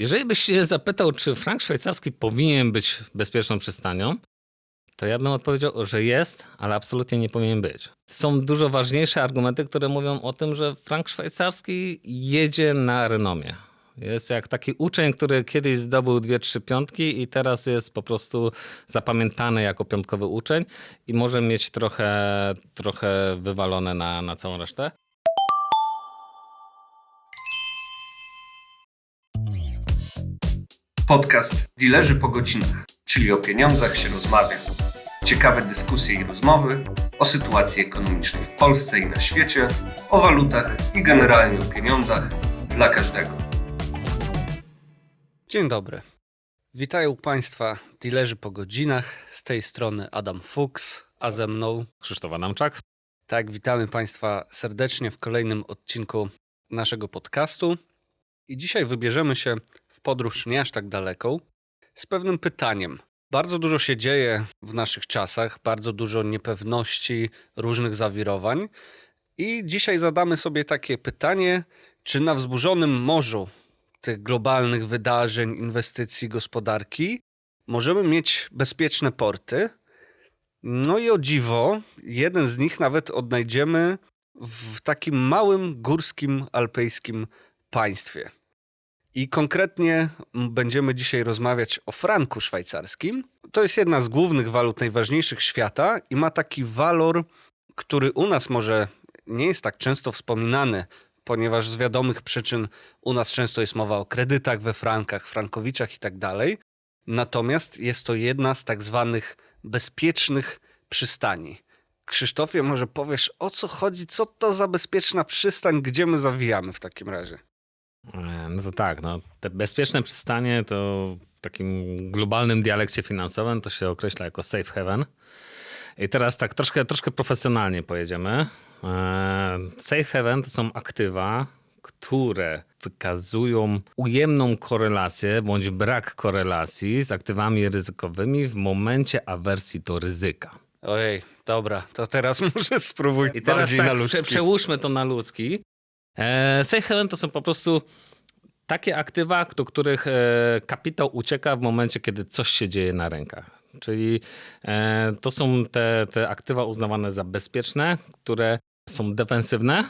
Jeżeli byś się zapytał, czy frank szwajcarski powinien być bezpieczną przystanią, to ja bym odpowiedział, że jest, ale absolutnie nie powinien być. Są dużo ważniejsze argumenty, które mówią o tym, że frank szwajcarski jedzie na renomie. Jest jak taki uczeń, który kiedyś zdobył dwie, trzy piątki i teraz jest po prostu zapamiętany jako piątkowy uczeń i może mieć trochę, trochę wywalone na, na całą resztę. Podcast Dilerzy po godzinach, czyli o pieniądzach się rozmawia. Ciekawe dyskusje i rozmowy o sytuacji ekonomicznej w Polsce i na świecie, o walutach i generalnie o pieniądzach dla każdego. Dzień dobry. Witają Państwa dealerzy po godzinach. Z tej strony Adam Fuchs, a ze mną. Krzysztof Adamczak. Tak, witamy Państwa serdecznie w kolejnym odcinku naszego podcastu. I dzisiaj wybierzemy się w podróż nie aż tak daleką z pewnym pytaniem. Bardzo dużo się dzieje w naszych czasach, bardzo dużo niepewności, różnych zawirowań. I dzisiaj zadamy sobie takie pytanie, czy na wzburzonym morzu tych globalnych wydarzeń, inwestycji, gospodarki możemy mieć bezpieczne porty? No i o dziwo, jeden z nich nawet odnajdziemy w takim małym górskim alpejskim państwie. I konkretnie będziemy dzisiaj rozmawiać o franku szwajcarskim. To jest jedna z głównych walut najważniejszych świata i ma taki walor, który u nas może nie jest tak często wspominany, ponieważ z wiadomych przyczyn u nas często jest mowa o kredytach we frankach, frankowiczach i tak. Natomiast jest to jedna z tak zwanych bezpiecznych przystani. Krzysztofie, może powiesz o co chodzi, co to za bezpieczna przystań, gdzie my zawijamy w takim razie? E, No to tak, no, te bezpieczne przystanie to w takim globalnym dialekcie finansowym to się określa jako safe haven. I teraz tak troszkę, troszkę profesjonalnie pojedziemy. E, Safe haven to są aktywa, które wykazują ujemną korelację bądź brak korelacji z aktywami ryzykowymi w momencie awersji do ryzyka. Ojej, dobra, to teraz może spróbuj I teraz bardziej tak, na ludzki. przełóżmy to na ludzki. E, safe haven to są po prostu takie aktywa, do których e, kapitał ucieka w momencie, kiedy coś się dzieje na rynkach. Czyli e, to są te, te aktywa uznawane za bezpieczne, które są defensywne,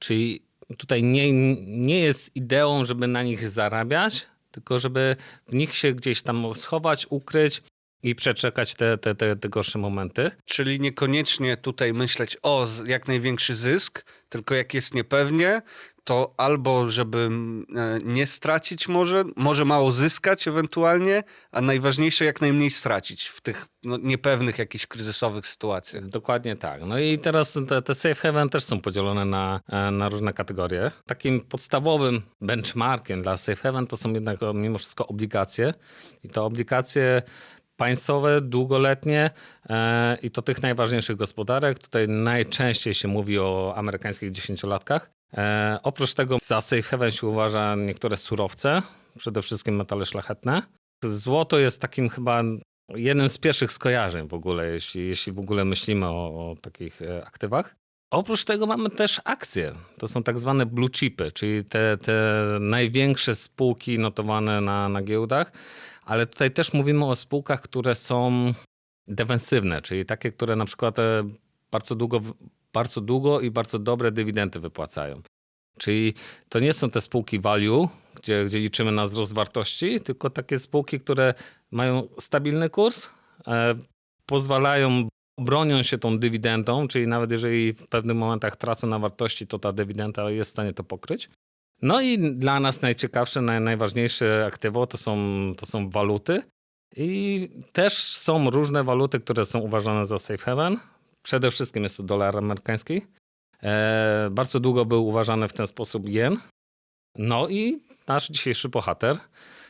czyli tutaj nie, nie jest ideą, żeby na nich zarabiać, tylko żeby w nich się gdzieś tam schować, ukryć i przeczekać te, te, te, te gorsze momenty. Czyli niekoniecznie tutaj myśleć o jak największy zysk, tylko jak jest niepewnie, to albo żeby e, nie stracić może, może mało zyskać ewentualnie, a najważniejsze jak najmniej stracić w tych no, niepewnych jakichś kryzysowych sytuacjach. Dokładnie tak. No i teraz te, te safe haven też są podzielone na, e, na różne kategorie. Takim podstawowym benchmarkiem dla safe haven to są jednak mimo wszystko obligacje. I to obligacje państwowe, długoletnie e, i to tych najważniejszych gospodarek. Tutaj najczęściej się mówi o amerykańskich dziesięciolatkach. E, oprócz tego za safe haven się uważa niektóre surowce, przede wszystkim metale szlachetne. Złoto jest takim chyba jednym z pierwszych skojarzeń w ogóle, jeśli, jeśli w ogóle myślimy o, o takich e, aktywach. Oprócz tego mamy też akcje. To są tak zwane blue chipy, czyli te, te największe spółki notowane na, na giełdach, ale tutaj też mówimy o spółkach, które są defensywne, czyli takie, które na przykład e, bardzo długo, bardzo długo i bardzo dobre dywidendy wypłacają. Czyli to nie są te spółki value, gdzie, gdzie liczymy na wzrost wartości, tylko takie spółki, które mają stabilny kurs, e, pozwalają, bronią się tą dywidendą, czyli nawet jeżeli w pewnych momentach tracą na wartości, to ta dywidenda jest w stanie to pokryć. No i dla nas najciekawsze, naj, najważniejsze aktywo to są, to są waluty. I też są różne waluty, które są uważane za safe haven. Przede wszystkim jest to dolar amerykański. E, bardzo długo był uważany w ten sposób jen. No i nasz dzisiejszy bohater,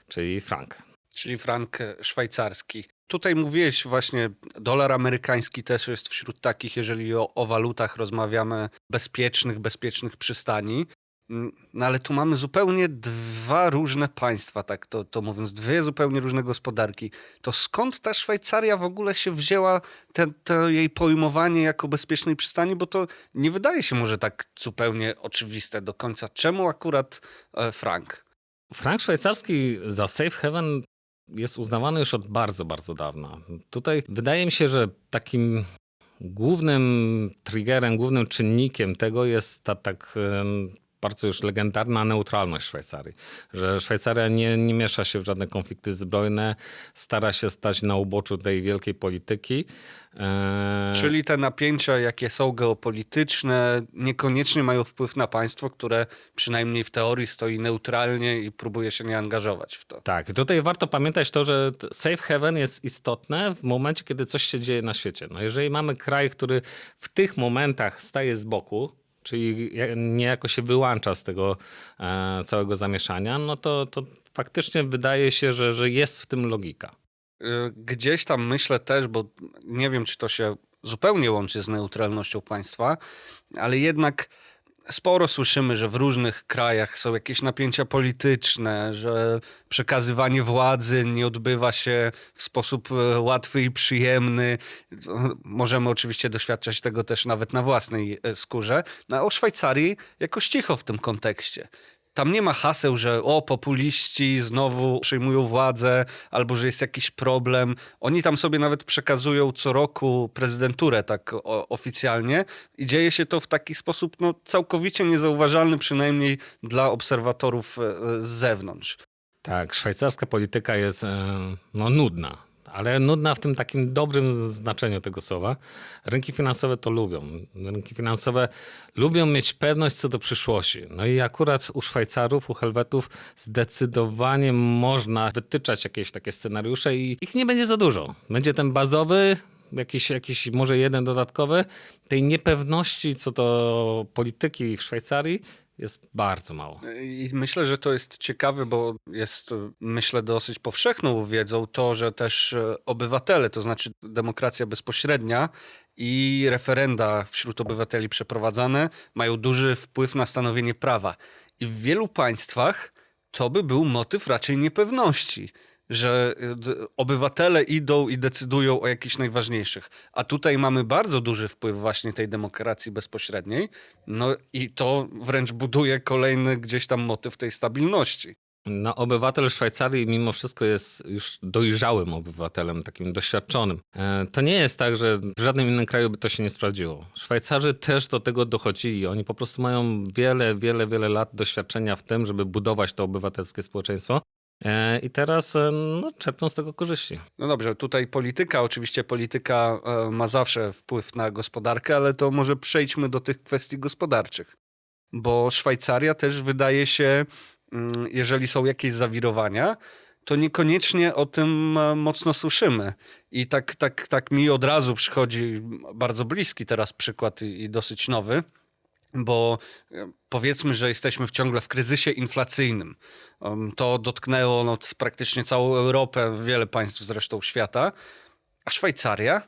czyli frank. Czyli frank szwajcarski. Tutaj mówiłeś właśnie, dolar amerykański też jest wśród takich, jeżeli o, o walutach rozmawiamy, bezpiecznych, bezpiecznych przystani. Mm, No ale tu mamy zupełnie dwa różne państwa, tak to, to mówiąc, dwie zupełnie różne gospodarki. To skąd ta Szwajcaria w ogóle się wzięła, te, to jej pojmowanie jako bezpiecznej przystani? Bo to nie wydaje się może tak zupełnie oczywiste do końca. Czemu akurat e, frank? Frank szwajcarski za safe haven jest uznawany już od bardzo, bardzo dawna. Tutaj wydaje mi się, że takim głównym triggerem, głównym czynnikiem tego jest ta tak bardzo już legendarna neutralność Szwajcarii. Że Szwajcaria nie, nie miesza się w żadne konflikty zbrojne, stara się stać na uboczu tej wielkiej polityki. E, Czyli te napięcia, jakie są geopolityczne, niekoniecznie mają wpływ na państwo, które przynajmniej w teorii stoi neutralnie i próbuje się nie angażować w to. Tak, i tutaj warto pamiętać to, że safe haven jest istotne w momencie, kiedy coś się dzieje na świecie. No jeżeli mamy kraj, który w tych momentach staje z boku, czyli ja- niejako się wyłącza z tego e, całego zamieszania, no to, to faktycznie wydaje się, że, że jest w tym logika. Y, Gdzieś tam myślę też, bo nie wiem, czy to się zupełnie łączy z neutralnością państwa, ale jednak sporo słyszymy, że w różnych krajach są jakieś napięcia polityczne, że przekazywanie władzy nie odbywa się w sposób e, łatwy i przyjemny. Możemy oczywiście doświadczać tego też nawet na własnej e, skórze. No, a o Szwajcarii jakoś cicho w tym kontekście. Tam nie ma haseł, że o, populiści znowu przejmują władzę, albo że jest jakiś problem. Oni tam sobie nawet przekazują co roku prezydenturę tak o, oficjalnie i dzieje się to w taki sposób no, całkowicie niezauważalny, przynajmniej dla obserwatorów e, e, z zewnątrz. Tak, szwajcarska polityka jest e, no, nudna, ale nudna w tym takim dobrym znaczeniu tego słowa. Rynki finansowe to lubią. Rynki finansowe lubią mieć pewność co do przyszłości. No i akurat u Szwajcarów, u Helwetów zdecydowanie można wytyczać jakieś takie scenariusze i ich nie będzie za dużo. Będzie ten bazowy, jakiś, jakiś może jeden dodatkowy. Tej niepewności co do polityki w Szwajcarii jest bardzo mało. I myślę, że to jest ciekawe, bo jest, myślę, dosyć powszechną wiedzą to, że też e, obywatele, to znaczy demokracja bezpośrednia i referenda wśród obywateli przeprowadzane mają duży wpływ na stanowienie prawa. I w wielu państwach to by był motyw raczej niepewności. Że d- obywatele idą i decydują o jakichś najważniejszych. A tutaj mamy bardzo duży wpływ właśnie tej demokracji bezpośredniej. No i to wręcz buduje kolejny gdzieś tam motyw tej stabilności. No, obywatel Szwajcarii mimo wszystko jest już dojrzałym obywatelem, takim doświadczonym. E, To nie jest tak, że w żadnym innym kraju by to się nie sprawdziło. Szwajcarzy też do tego dochodzili. Oni po prostu mają wiele, wiele, wiele lat doświadczenia w tym, żeby budować to obywatelskie społeczeństwo. E, I teraz e, no, czerpią z tego korzyści. No dobrze, tutaj polityka, oczywiście polityka e, ma zawsze wpływ na gospodarkę, ale to może przejdźmy do tych kwestii gospodarczych. Bo Szwajcaria też wydaje się, mm, jeżeli są jakieś zawirowania, to niekoniecznie o tym mocno słyszymy. I tak, tak, tak mi od razu przychodzi bardzo bliski teraz przykład i dosyć nowy, bo e, powiedzmy, że jesteśmy w ciągle w kryzysie inflacyjnym. To dotknęło no, praktycznie całą Europę, wiele państw zresztą świata, a Szwajcaria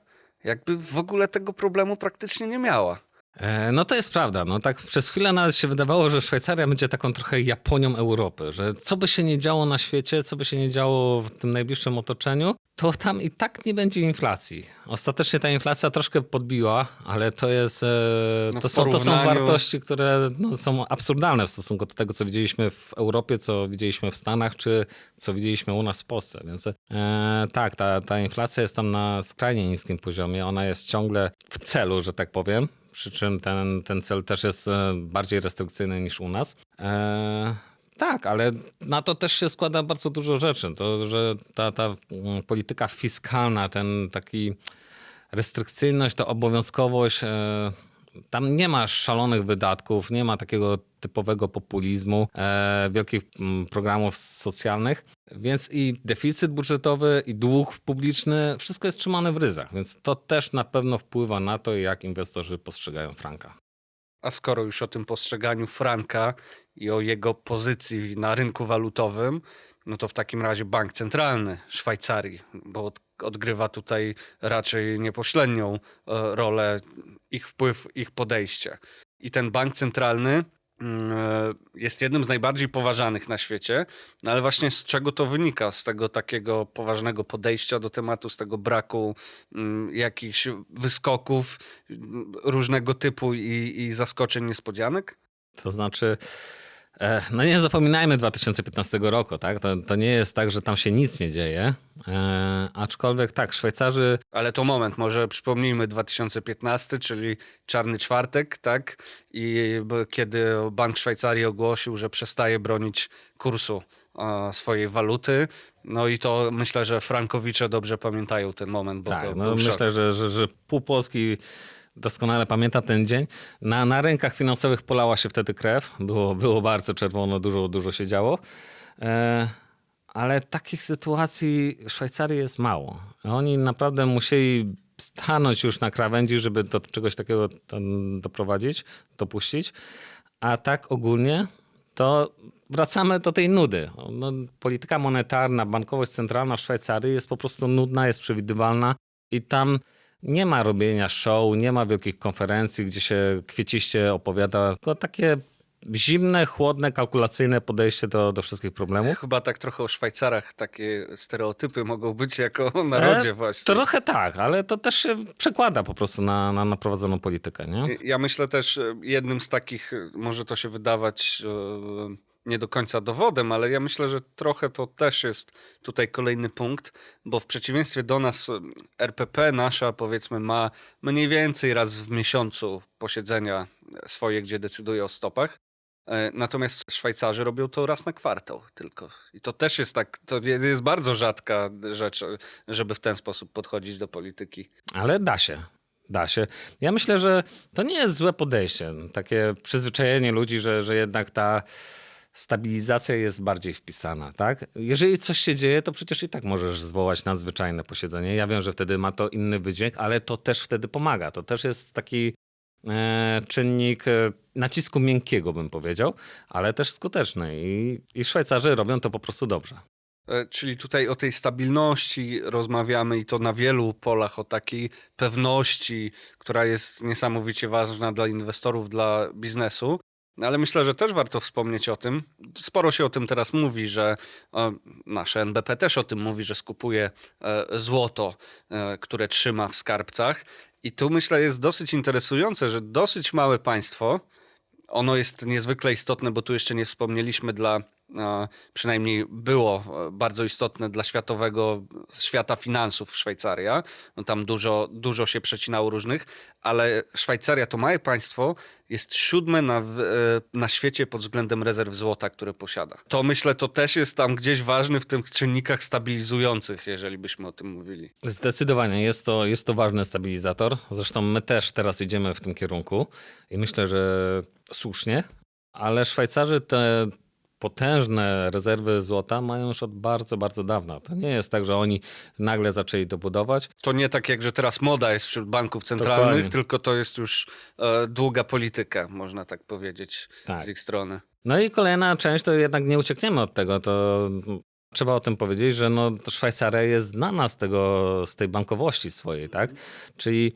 jakby w ogóle tego problemu praktycznie nie miała. E, No to jest prawda. No tak przez chwilę nawet się wydawało, że Szwajcaria będzie taką trochę Japonią Europy, że co by się nie działo na świecie, co by się nie działo w tym najbliższym otoczeniu, to tam i tak nie będzie inflacji. Ostatecznie ta inflacja troszkę podbiła, ale to jest, e, No to, są, to są wartości, które no, są absurdalne w stosunku do tego, co widzieliśmy w Europie, co widzieliśmy w Stanach, czy co widzieliśmy u nas w Polsce. Więc e, tak, ta, ta inflacja jest tam na skrajnie niskim poziomie. Ona jest ciągle w celu, że tak powiem. Przy czym ten, ten cel też jest e, bardziej restrykcyjny niż u nas. E, tak, ale na to też się składa bardzo dużo rzeczy. To, że ta, ta mm, polityka fiskalna, ten taki restrykcyjność, to obowiązkowość, e, tam nie ma szalonych wydatków, nie ma takiego typowego populizmu, e, wielkich mm, programów socjalnych, więc i deficyt budżetowy, i dług publiczny, wszystko jest trzymane w ryzach, więc to też na pewno wpływa na to, jak inwestorzy postrzegają franka. A skoro już o tym postrzeganiu franka i o jego pozycji na rynku walutowym, no to w takim razie bank centralny Szwajcarii, bo od, odgrywa tutaj raczej niepośrednią e, rolę ich wpływ, ich podejście. I ten bank centralny jest jednym z najbardziej poważanych na świecie, no ale właśnie z czego to wynika? Z tego takiego poważnego podejścia do tematu, z tego braku mm, jakichś wyskoków mm, różnego typu i, i zaskoczeń, niespodzianek? To znaczy, E, No nie zapominajmy 2015 roku, tak? To, to nie jest tak, że tam się nic nie dzieje. E, aczkolwiek tak, Szwajcarzy Ale to moment, może przypomnijmy 2015, czyli czarny czwartek, tak? I kiedy Bank Szwajcarii ogłosił, że przestaje bronić kursu e, swojej waluty. No i to myślę, że Frankowicze dobrze pamiętają ten moment, bo to tak, no myślę, że, że, że pół Polski doskonale pamięta ten dzień. Na, na rynkach finansowych polała się wtedy krew. Było, było bardzo czerwono, dużo, dużo się działo. E, ale takich sytuacji w Szwajcarii jest mało. Oni naprawdę musieli stanąć już na krawędzi, żeby do czegoś takiego doprowadzić, dopuścić. A tak ogólnie to wracamy do tej nudy. No, polityka monetarna, bankowość centralna w Szwajcarii jest po prostu nudna, jest przewidywalna i tam nie ma robienia show, nie ma wielkich konferencji, gdzie się kwieciście opowiada, tylko takie zimne, chłodne, kalkulacyjne podejście do, do wszystkich problemów. Chyba tak trochę o Szwajcarach takie stereotypy mogą być jako o narodzie E, właśnie. Trochę tak, ale to też się przekłada po prostu na, na, na prowadzoną politykę, nie? Ja myślę też e, jednym z takich, e, może to się wydawać e, nie do końca dowodem, ale ja myślę, że trochę to też jest tutaj kolejny punkt, bo w przeciwieństwie do nas e, RPP nasza powiedzmy ma mniej więcej raz w miesiącu posiedzenia swoje, gdzie decyduje o stopach. E, Natomiast Szwajcarzy robią to raz na kwartał tylko. I to też jest tak, to jest bardzo rzadka rzecz, e, żeby w ten sposób podchodzić do polityki. Ale da się. Da się. Ja myślę, że to nie jest złe podejście. Takie przyzwyczajenie ludzi, że, że jednak ta stabilizacja jest bardziej wpisana, tak? Jeżeli coś się dzieje, to przecież i tak możesz zwołać nadzwyczajne posiedzenie. Ja wiem, że wtedy ma to inny wydźwięk, ale to też wtedy pomaga. To też jest taki e, czynnik e, nacisku miękkiego, bym powiedział, ale też skuteczny. I, I Szwajcarzy robią to po prostu dobrze. E, Czyli tutaj o tej stabilności rozmawiamy i to na wielu polach, o takiej pewności, która jest niesamowicie ważna dla inwestorów, dla biznesu. No, Ale myślę, że też warto wspomnieć o tym. Sporo się o tym teraz mówi, że nasze NBP też o tym mówi, że skupuje e, złoto, e, które trzyma w skarbcach. I tu myślę jest dosyć interesujące, że dosyć małe państwo, ono jest niezwykle istotne, bo tu jeszcze nie wspomnieliśmy dla, przynajmniej było e, bardzo istotne dla światowego, świata finansów Szwajcaria. No tam dużo, dużo się przecinało różnych, ale Szwajcaria to małe państwo, jest siódme na, e, na świecie pod względem rezerw złota, które posiada. To myślę, to też jest tam gdzieś ważny w tych czynnikach stabilizujących, jeżeli byśmy o tym mówili. Zdecydowanie jest to, jest to ważny stabilizator. Zresztą my też teraz idziemy w tym kierunku i myślę, że słusznie, ale Szwajcarzy te potężne rezerwy złota mają już od bardzo, bardzo dawna. To nie jest tak, że oni nagle zaczęli to budować. To nie tak jak, że teraz moda jest wśród banków centralnych, Dokładnie. tylko to jest już e, długa polityka, można tak powiedzieć, Tak. z ich strony. No i kolejna część, to jednak nie uciekniemy od tego, to trzeba o tym powiedzieć, że no, Szwajcaria jest znana z, tego, z tej bankowości swojej, tak? Czyli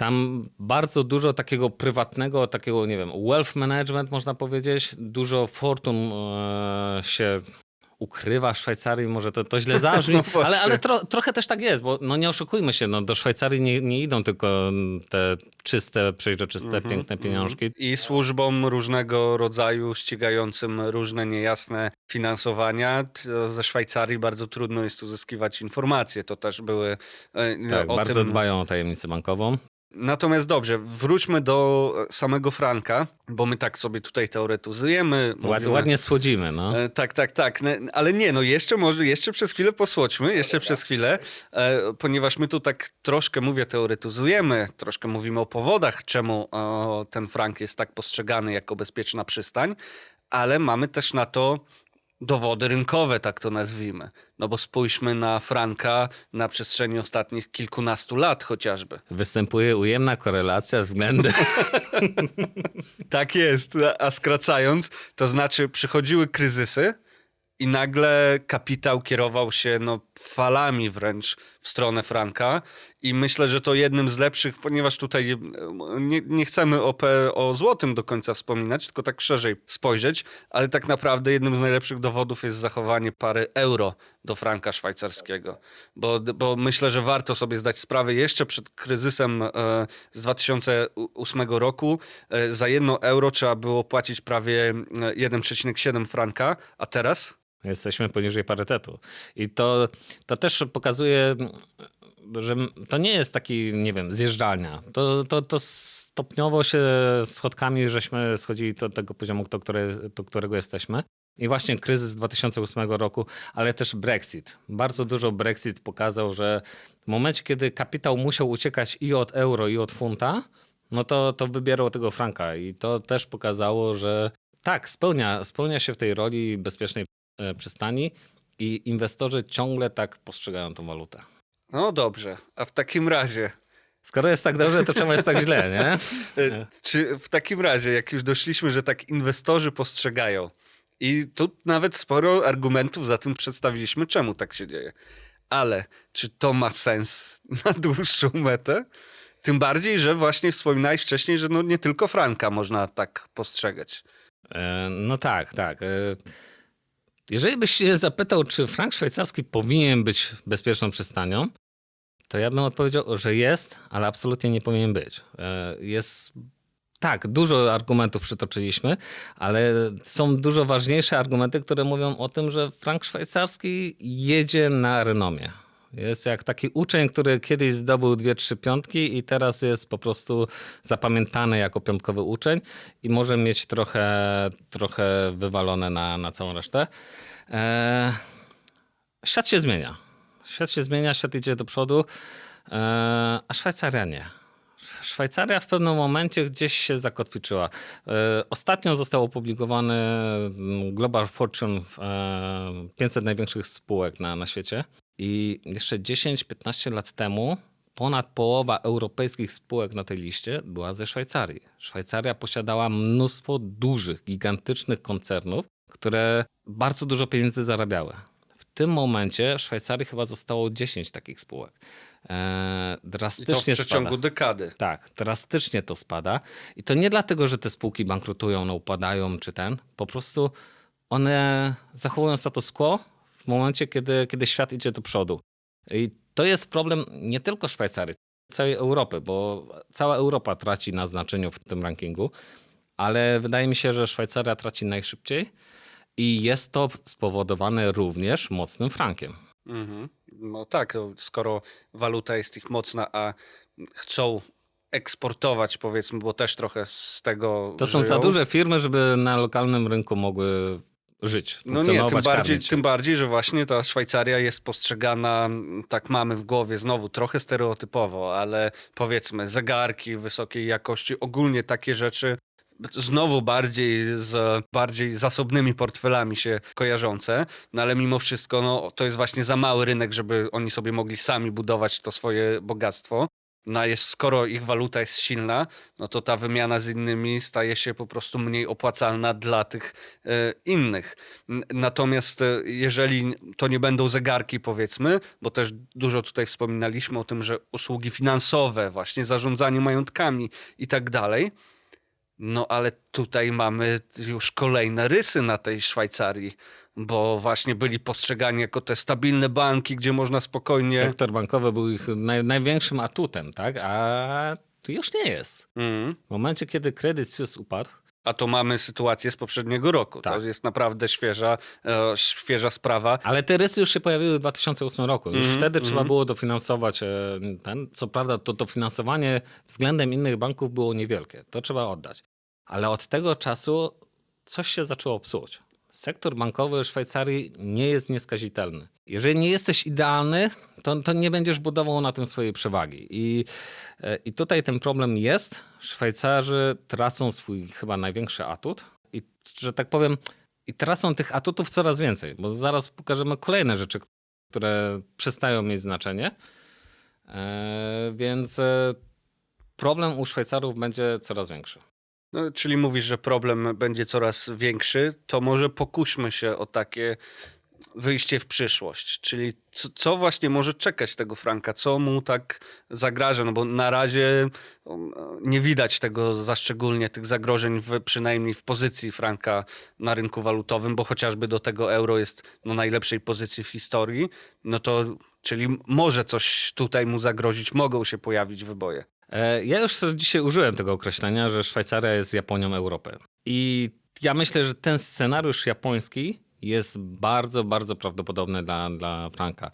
tam bardzo dużo takiego prywatnego, takiego, nie wiem, wealth management można powiedzieć, dużo fortun e, się ukrywa w Szwajcarii, może to, to źle zabrzmi, No ale, ale tro, trochę też tak jest, bo no nie oszukujmy się, no do Szwajcarii nie, nie idą tylko te czyste, przejrzyste, piękne pieniążki. I służbom różnego rodzaju ścigającym różne niejasne finansowania. Ze Szwajcarii bardzo trudno jest uzyskiwać informacje. To też były e, Tak, o bardzo tym. dbają o tajemnicę bankową. Natomiast dobrze, wróćmy do samego Franka, bo my tak sobie tutaj teoretyzujemy. Ład, ładnie słodzimy, no. E, Tak, tak, tak. Ale nie, no jeszcze może, jeszcze przez chwilę posłodźmy, jeszcze przez chwilę, e, ponieważ my tu tak troszkę, mówię, teoretyzujemy, troszkę mówimy o powodach, czemu o, ten frank jest tak postrzegany jako bezpieczna przystań, ale mamy też na to dowody rynkowe, tak to nazwijmy. No bo spójrzmy na franka na przestrzeni ostatnich kilkunastu lat chociażby. Występuje ujemna korelacja względem... Tak jest, a skracając, to znaczy przychodziły kryzysy i nagle kapitał kierował się no, falami wręcz w stronę franka i myślę, że to jednym z lepszych, ponieważ tutaj e, nie, nie chcemy o, o złotym do końca wspominać, tylko tak szerzej spojrzeć, ale tak naprawdę jednym z najlepszych dowodów jest zachowanie pary euro do franka szwajcarskiego, bo, bo myślę, że warto sobie zdać sprawę jeszcze przed kryzysem e, z 2008 roku e, za jedno euro trzeba było płacić prawie e, 1,7 franka, a teraz Jesteśmy poniżej parytetu. I to, to też pokazuje, że to nie jest taki, nie wiem, zjeżdżalnia. To, to, to stopniowo się schodkami żeśmy schodzili do tego poziomu, do, do którego jesteśmy. I właśnie kryzys 2008 roku, ale też Brexit. Bardzo dużo Brexit pokazał, że w momencie, kiedy kapitał musiał uciekać i od euro, i od funta, no to, to wybierał tego franka. I to też pokazało, że tak, spełnia, spełnia się w tej roli bezpiecznej przystani i inwestorzy ciągle tak postrzegają tą walutę. no dobrze, a w takim razie Skoro jest tak dobrze, to czemu jest tak źle, nie? E, Czy w takim razie, jak już doszliśmy, że tak inwestorzy postrzegają, i tu nawet sporo argumentów za tym przedstawiliśmy, czemu tak się dzieje. Ale czy to ma sens na dłuższą metę? Tym bardziej, że właśnie wspominałeś wcześniej, że no nie tylko Franka można tak postrzegać. E, No tak, tak. Jeżeli byś się zapytał, czy frank szwajcarski powinien być bezpieczną przystanią, to ja bym odpowiedział, że jest, ale absolutnie nie powinien być. E, Jest tak, dużo argumentów przytoczyliśmy, ale są dużo ważniejsze argumenty, które mówią o tym, że frank szwajcarski jedzie na renomie. Jest jak taki uczeń, który kiedyś zdobył dwie, trzy piątki i teraz jest po prostu zapamiętany jako piątkowy uczeń i może mieć trochę, trochę wywalone na, na całą resztę. Eee, świat się zmienia. Świat się zmienia, świat idzie do przodu, eee, a Szwajcaria nie. Szwajcaria w pewnym momencie gdzieś się zakotwiczyła. E, Ostatnio został opublikowany mm, Global Fortune e, 500 największych spółek na, na świecie i jeszcze 10-15 lat temu ponad połowa europejskich spółek na tej liście była ze Szwajcarii. Szwajcaria posiadała mnóstwo dużych, gigantycznych koncernów, które bardzo dużo pieniędzy zarabiały. W tym momencie w Szwajcarii chyba zostało 10 takich spółek. E, I to w drastycznie przeciągu spada. dekady. Tak, drastycznie to spada. I to nie dlatego, że te spółki bankrutują, no upadają czy ten. Po prostu one zachowują status quo w momencie, kiedy, kiedy świat idzie do przodu. I to jest problem nie tylko Szwajcarii, całej Europy, bo cała Europa traci na znaczeniu w tym rankingu, ale wydaje mi się, że Szwajcaria traci najszybciej i jest to spowodowane również mocnym frankiem. Mhm. No tak, skoro waluta jest ich mocna, a chcą eksportować, powiedzmy, bo też trochę z tego. To są żyją. za duże firmy, żeby na lokalnym rynku mogły żyć, No nie, tym bardziej, tym bardziej, że właśnie ta Szwajcaria jest postrzegana, tak mamy w głowie znowu trochę stereotypowo, ale powiedzmy zegarki wysokiej jakości, ogólnie takie rzeczy znowu bardziej z bardziej zasobnymi portfelami się kojarzące, no ale mimo wszystko no, to jest właśnie za mały rynek, żeby oni sobie mogli sami budować to swoje bogactwo. No jest, skoro ich waluta jest silna, no to ta wymiana z innymi staje się po prostu mniej opłacalna dla tych e, innych. Natomiast e, jeżeli to nie będą zegarki, powiedzmy, bo też dużo tutaj wspominaliśmy o tym, że usługi finansowe, właśnie zarządzanie majątkami i tak dalej, no ale tutaj mamy już kolejne rysy na tej Szwajcarii, bo właśnie byli postrzegani jako te stabilne banki, gdzie można spokojnie. Sektor bankowy był ich naj, największym atutem, tak? A tu już nie jest. Mm. W momencie, kiedy Credit Suisse upadł, A to mamy sytuację z poprzedniego roku. To Tak. jest naprawdę świeża, e, świeża sprawa. ale te rysy już się pojawiły w 2008 roku. Już Mhm, wtedy trzeba mhm. było dofinansować e, ten. Co prawda, to dofinansowanie względem innych banków było niewielkie. To trzeba oddać. Ale od tego czasu coś się zaczęło psuć. Sektor bankowy Szwajcarii nie jest nieskazitelny. Jeżeli nie jesteś idealny, to, to nie będziesz budował na tym swojej przewagi. I, e, I tutaj ten problem jest. Szwajcarzy tracą swój chyba największy atut. I że tak powiem, i tracą tych atutów coraz więcej, bo zaraz pokażemy kolejne rzeczy, które przestają mieć znaczenie. E, więc e, problem u Szwajcarów będzie coraz większy. No, czyli mówisz, że problem będzie coraz większy, to może pokuśmy się o takie wyjście w przyszłość, czyli co, co właśnie może czekać tego Franka, co mu tak zagraża, no bo na razie nie widać tego za szczególnie tych zagrożeń w, przynajmniej w pozycji Franka na rynku walutowym, bo chociażby do tego euro jest no, najlepszej pozycji w historii, no to czyli może coś tutaj mu zagrozić, mogą się pojawić wyboje. E, Ja już dzisiaj użyłem tego określenia, że Szwajcaria jest Japonią Europy. I ja myślę, że ten scenariusz japoński jest bardzo, bardzo prawdopodobny dla, dla Franka.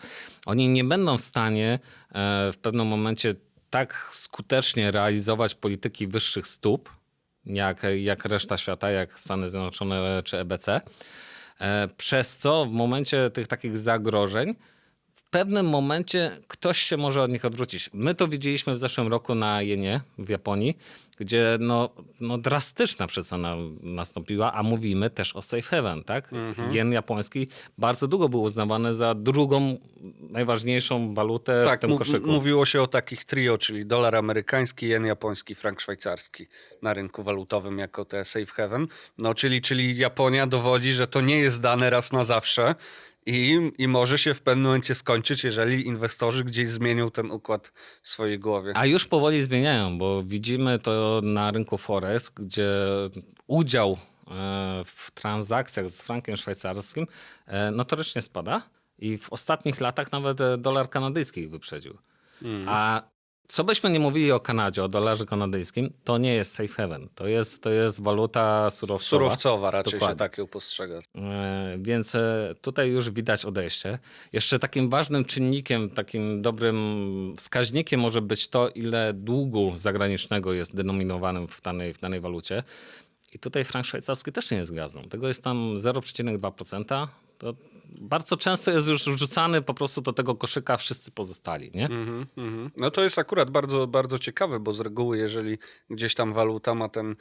Oni nie będą w stanie e, w pewnym momencie tak skutecznie realizować polityki wyższych stóp, jak, jak reszta świata, jak Stany Zjednoczone czy EBC. E, Przez co w momencie tych takich zagrożeń pewnym momencie ktoś się może od nich odwrócić. My to widzieliśmy w zeszłym roku na jenie w Japonii, gdzie no, no drastyczna przecena nastąpiła, a mówimy też o safe haven, tak? Jen japoński bardzo długo był uznawany za drugą najważniejszą walutę w Tak, tym mu- koszyku. mówiło się o takich trio, czyli dolar amerykański, jen japoński, frank szwajcarski na rynku walutowym jako te safe haven. No, czyli, czyli Japonia dowodzi, że to nie jest dane raz na zawsze i, i może się w pewnym momencie skończyć, jeżeli inwestorzy gdzieś zmienią ten układ w swojej głowie. A już powoli zmieniają, bo widzimy to na rynku Forex, gdzie udział e, w transakcjach z frankiem szwajcarskim e, notorycznie spada i w ostatnich latach nawet e, dolar kanadyjski ich wyprzedził. A co byśmy nie mówili o Kanadzie, o dolarze kanadyjskim, to nie jest safe haven. To jest, to jest waluta surowcowa. Surowcowa raczej się Dokładnie. tak ją postrzega. E, Więc e, tutaj już widać odejście. Jeszcze takim ważnym czynnikiem, takim dobrym wskaźnikiem może być to, ile długu zagranicznego jest denominowanym w danej, w danej walucie. I tutaj frank szwajcarski też nie jest gwiazdą. Tego jest tam 0,2%. To bardzo często jest już rzucany po prostu do tego koszyka wszyscy pozostali, nie? Mhm, mhm. No to jest akurat bardzo, bardzo ciekawe, bo z reguły, jeżeli gdzieś tam waluta ma ten mm,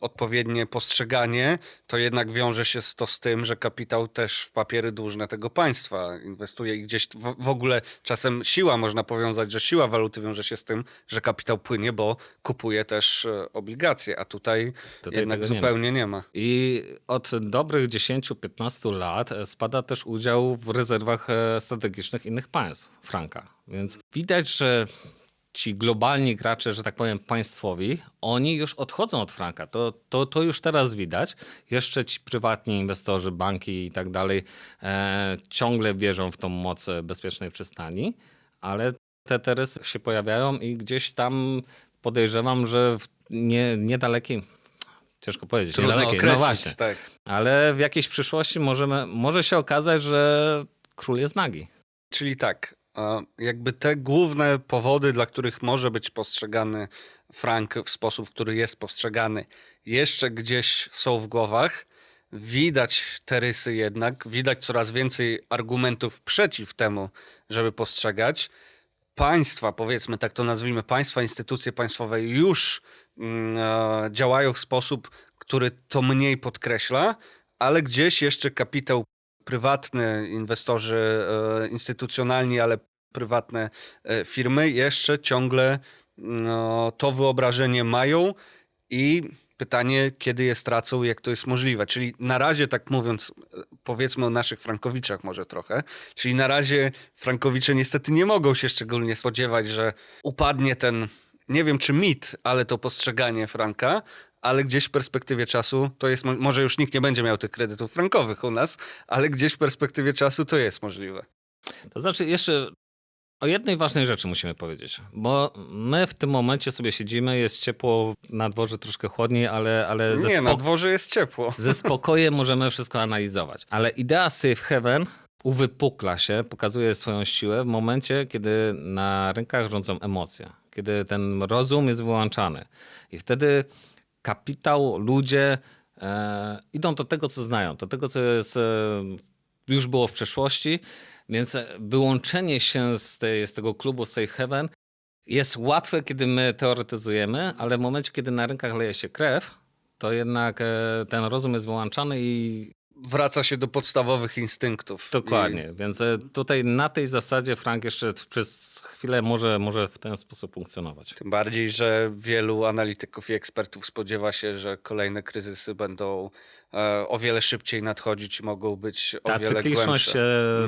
odpowiednie postrzeganie, to jednak wiąże się z- to z tym, że kapitał też w papiery dłużne tego państwa inwestuje i gdzieś w, w ogóle czasem siła, można powiązać, że siła waluty wiąże się z tym, że kapitał płynie, bo kupuje też e, obligacje, a tutaj, Tutaj jednak tego nie ma. zupełnie nie ma. I od dobrych 10-15 lat e, spada też udział w rezerwach e, strategicznych innych państw, franka. Więc widać, że ci globalni gracze, że tak powiem państwowi, oni już odchodzą od franka. To, to, to już teraz widać. Jeszcze ci prywatni inwestorzy, banki i tak dalej e, ciągle wierzą w tą moc bezpiecznej przystani, ale te teresy się pojawiają i gdzieś tam podejrzewam, że w nie, niedalekiej, ciężko powiedzieć, Trudno niedalekiej, no określić, właśnie, tak. ale w jakiejś przyszłości możemy, może się okazać, że król jest nagi. Czyli tak, jakby te główne powody, dla których może być postrzegany frank w sposób, w który jest postrzegany, jeszcze gdzieś są w głowach. Widać te rysy jednak, widać coraz więcej argumentów przeciw temu, żeby postrzegać. Państwa, powiedzmy tak to nazwijmy, państwa, instytucje państwowe już mm, e, działają w sposób, który to mniej podkreśla, ale gdzieś jeszcze kapitał prywatny, inwestorzy e, instytucjonalni, ale prywatne e, firmy jeszcze ciągle no, to wyobrażenie mają i pytanie, kiedy je stracą, jak to jest możliwe. Czyli na razie, tak mówiąc, e, powiedzmy o naszych Frankowiczach może trochę, czyli na razie Frankowicze niestety nie mogą się szczególnie spodziewać, że upadnie ten, nie wiem czy mit, ale to postrzeganie Franka, ale gdzieś w perspektywie czasu to jest, mo- może już nikt nie będzie miał tych kredytów frankowych u nas, ale gdzieś w perspektywie czasu to jest możliwe. To znaczy, jeszcze o jednej ważnej rzeczy musimy powiedzieć, bo my w tym momencie sobie siedzimy, jest ciepło, na dworze troszkę chłodniej, ale, ale ze, Nie, na dworze jest ciepło. ze spokojem możemy wszystko analizować. Ale idea Safe Haven uwypukla się, pokazuje swoją siłę w momencie, kiedy na rynkach rządzą emocje, kiedy ten rozum jest wyłączany. I wtedy kapitał, ludzie e, idą do tego, co znają, do tego, co jest, e, już było w przeszłości, więc e, wyłączenie się z, tej, z tego klubu Safe Haven jest łatwe, kiedy my teoretyzujemy, ale w momencie, kiedy na rynkach leje się krew, to jednak e, ten rozum jest wyłączany i wraca się do podstawowych instynktów. Dokładnie, więc e, tutaj na tej zasadzie Frank jeszcze przez chwilę może, może w ten sposób funkcjonować. I tym bardziej, że wielu analityków i ekspertów spodziewa się, że kolejne kryzysy będą o wiele szybciej nadchodzić i mogą być o Ta wiele cykliczność głębsze.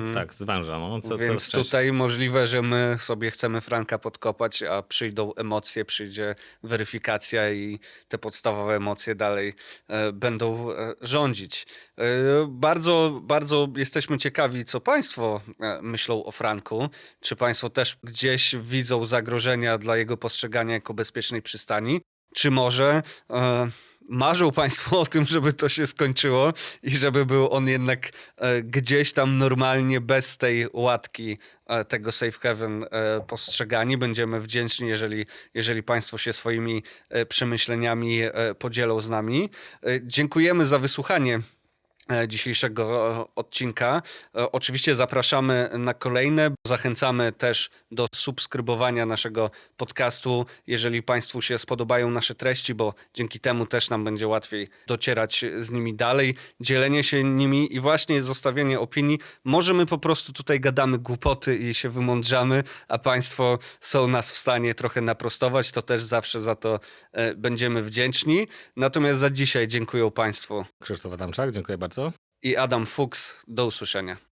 się tak zwęża. No, co, Więc częściej. tutaj możliwe, że my sobie chcemy Franka podkopać, a przyjdą emocje, przyjdzie weryfikacja i te podstawowe emocje dalej e, będą e, rządzić. E, bardzo, bardzo jesteśmy ciekawi, co Państwo e, myślą o Franku. Czy Państwo też gdzieś widzą zagrożenia dla jego postrzegania jako bezpiecznej przystani? Czy może e, marzą Państwo o tym, żeby to się skończyło i żeby był on jednak e, gdzieś tam normalnie bez tej łatki e, tego safe haven e, postrzegani? Będziemy wdzięczni, jeżeli, jeżeli Państwo się swoimi przemyśleniami podzielą z nami. Dziękujemy za wysłuchanie dzisiejszego e, odcinka. E, Oczywiście zapraszamy na kolejne. Zachęcamy też do subskrybowania naszego podcastu, jeżeli Państwu się spodobają nasze treści, bo dzięki temu też nam będzie łatwiej docierać z nimi dalej, dzielenie się nimi i właśnie zostawienie opinii. Może my po prostu tutaj gadamy głupoty i się wymądrzamy, a Państwo są nas w stanie trochę naprostować, to też zawsze za to e, będziemy wdzięczni. Natomiast za dzisiaj dziękuję Państwu Krzysztof Adamczak, dziękuję bardzo. i Adam Fuchs. Do usłyszenia.